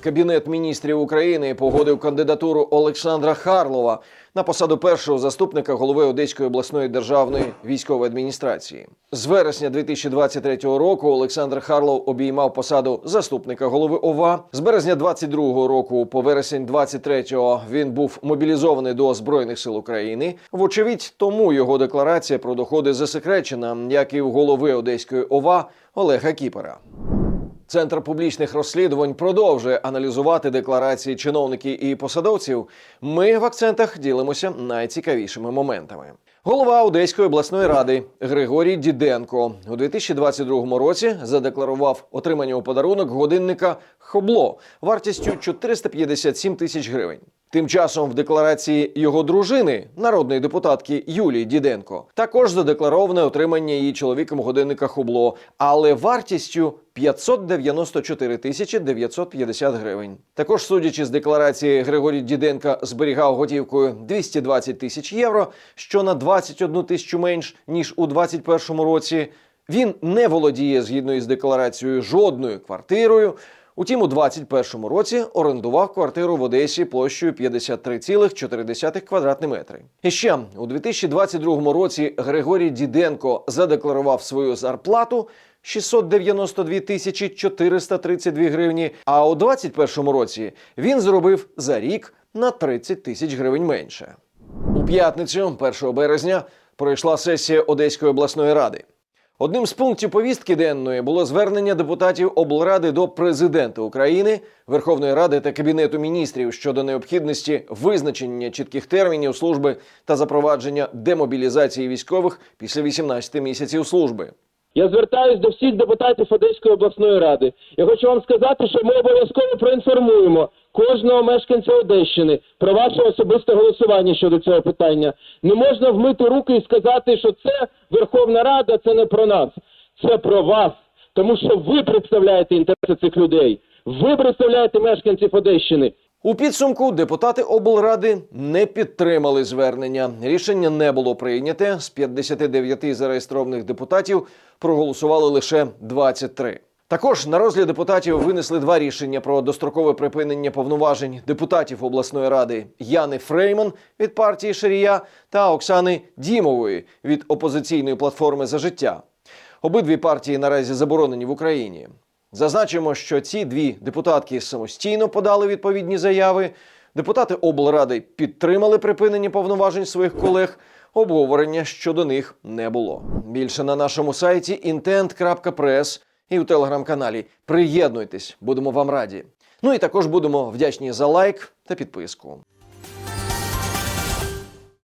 Кабінет міністрів України погодив кандидатуру Олександра Харлова на посаду першого заступника голови Одеської обласної державної військової адміністрації. З вересня 2023 року Олександр Харлов обіймав посаду заступника голови ОВА. З березня 22 року по вересень 23-го він був мобілізований до збройних сил України. Вочевидь, тому його декларація про доходи засекречена, як і у голови Одеської ОВА Олега Кіпера. Центр публічних розслідувань продовжує аналізувати декларації чиновників і посадовців. Ми в акцентах ділимося найцікавішими моментами. Голова Одеської обласної ради Григорій Діденко у 2022 році задекларував отримання у подарунок годинника Хобло вартістю 457 тисяч гривень. Тим часом в декларації його дружини, народної депутатки Юлії Діденко, також задеклароване отримання її чоловіком годинника Хубло, але вартістю 594 тисячі 950 гривень. Також, судячи з декларації, Григорій Діденка зберігав готівкою 220 тисяч євро, що на 21 тисячу менш ніж у 2021 році. Він не володіє згідно із декларацією жодною квартирою. Утім, у 2021 році орендував квартиру в Одесі площею 53,4 квадратні метри. І ще у 2022 році Григорій Діденко задекларував свою зарплату 692 тисячі 432 гривні. А у 2021 році він зробив за рік на 30 тисяч гривень менше. У п'ятницю, 1 березня, пройшла сесія Одеської обласної ради. Одним з пунктів повістки денної було звернення депутатів облради до президента України, Верховної Ради та Кабінету міністрів щодо необхідності визначення чітких термінів служби та запровадження демобілізації військових після 18 місяців служби. Я звертаюсь до всіх депутатів Одеської обласної ради. Я хочу вам сказати, що ми обов'язково проінформуємо кожного мешканця Одещини про ваше особисте голосування щодо цього питання. Не можна вмити руки і сказати, що це Верховна Рада, це не про нас, це про вас. Тому що ви представляєте інтереси цих людей. Ви представляєте мешканців Одещини. У підсумку депутати облради не підтримали звернення. Рішення не було прийняте. З 59 зареєстрованих депутатів проголосували лише 23. Також на розгляд депутатів винесли два рішення про дострокове припинення повноважень депутатів обласної ради Яни Фрейман від партії Шарія та Оксани Дімової від опозиційної платформи за життя. Обидві партії наразі заборонені в Україні. Зазначимо, що ці дві депутатки самостійно подали відповідні заяви. Депутати облради підтримали припинення повноважень своїх колег. Обговорення щодо них не було. Більше на нашому сайті intent.press і у телеграм-каналі. Приєднуйтесь, будемо вам раді. Ну і також будемо вдячні за лайк та підписку.